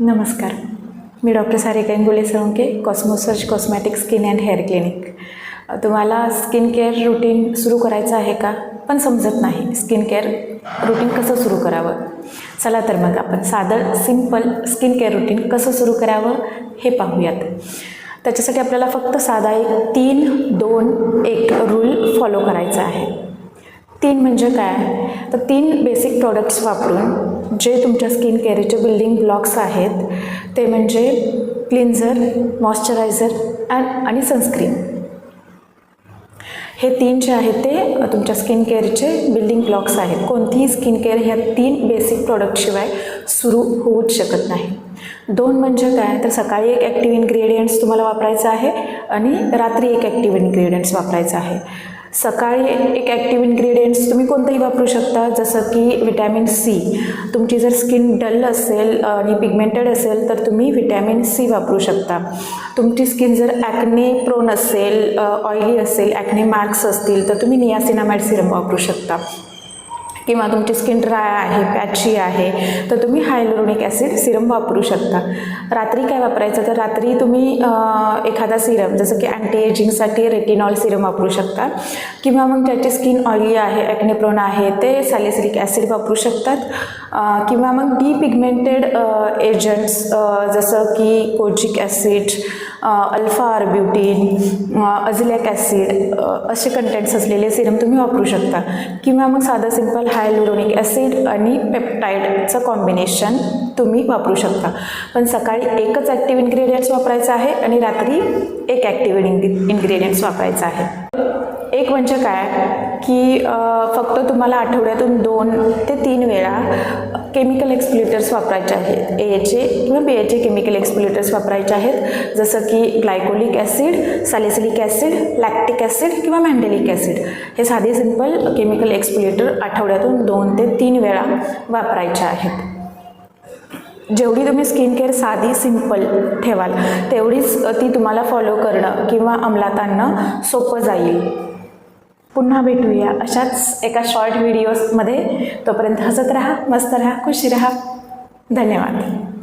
नमस्कार. मी doctor Sarika Ingule Solanke Cosmosearch cosmetic skin and hair clinic तुम्हाला skin care routine सुरू करायचं आहे का? पण समजत नाही. स्किन केअर रुटीन कसं सुरू करावं? चला तर मग आपण साधं सिंपल स्किन केअर रुटीन कसं सुरू करावं हे पाहूयात. त्याच्यासाठी आपल्याला फक्त साधा एक तीन दोन एक रूल फॉलो करायचा आहे. तीन म्हणजे काय? तर तीन बेसिक प्रॉडक्ट्स वापरून जे तुमच्या स्किन केअरचे बिल्डिंग ब्लॉक्स आहेत ते म्हणजे क्लिन्झर मॉइश्चरायझर अँड आणि सनस्क्रीन हे तीन जे आहेत ते तुमच्या स्किन केअरचे बिल्डिंग ब्लॉक्स आहेत. कोणतीही स्किन केअर ह्या तीन बेसिक प्रॉडक्टशिवाय सुरू होऊच शकत नाही. दोन म्हणजे काय? तर सकाळी एक ॲक्टिव्ह इन्ग्रेडियंट्स तुम्हाला वापरायचं आहे आणि रात्री एक ॲक्टिव्ह इन्ग्रेडियंट्स वापरायचं आहे. सकाळी एक ॲक्टिव्ह इन्ग्रेडियंट्स तुम्ही कोणतंही वापरू शकता जसं की विटॅमिन सी तुमची जर स्किन डल असेल आणि पिगमेंटेड असेल तर तुम्ही विटॅमिन सी वापरू शकता. तुमची स्किन जर ॲक्ने प्रोन असेल ऑइली असेल ॲक्ने मार्क्स असतील तर तुम्ही नियासिनामॅड सिरम वापरू शकता. किंवा तुमची स्किन ड्राय आहे पॅची आहे तर तुम्ही हायलोरोनिक ॲसिड सिरम वापरू शकता. रात्री काय वापरायचं? तर रात्री तुम्ही एखादा सिरम जसं की अँटी एजिंगसाठी रेटिनॉल सिरम वापरू शकता. किंवा मग ज्याची स्किन ऑइली आहे ॲक्नेप्रोन आहे ते सॅलिसिलिक ॲसिड वापरू शकतात. किंवा मग डिपिगमेंटेड एजंट्स जसं की kojic acid alpha arbutin azelaic acid असे कंटेंट्स असलेले सिरम तुम्ही वापरू शकता. किंवा मग साधं सिंपल हायलुरोनिक ॲसिड आणि पेप्टाईडचं कॉम्बिनेशन तुम्ही वापरू शकता. पण सकाळी एकच ॲक्टिव्ह इन्ग्रेडियंट्स वापरायचं आहे आणि रात्री एक ॲक्टिव्ह इन्ग्री इन्ग्रेडियंट्स वापरायचं आहे. एक म्हणजे काय? की फक्त तुम्हाला आठवड्यातून दोन ते तीन वेळा केमिकल एक्सप्लिटर्स वापरायचे आहेत. ए एचे किंवा बी एचे केमिकल एक्सप्लिटर्स वापरायचे आहेत. जसं की glycolic acid salicylic acid lactic acid किंवा मॅन्डेलिक ॲसिड हे साधे सिंपल केमिकल एक्सप्लिटर आठवड्यातून दोन ते तीन वेळा वापरायचे आहेत. जेवढी तुम्ही स्किन केअर साधी सिंपल ठेवाल तेवढीच ती तुम्हाला फॉलो करणं किंवा अंमलात आणणं सोपं जाईल. पुन्हा भेटूया अशाच एका शॉर्ट व्हिडिओजमध्ये तोपर्यंत हसत राहा मस्त राहा खुशी राहा. धन्यवाद.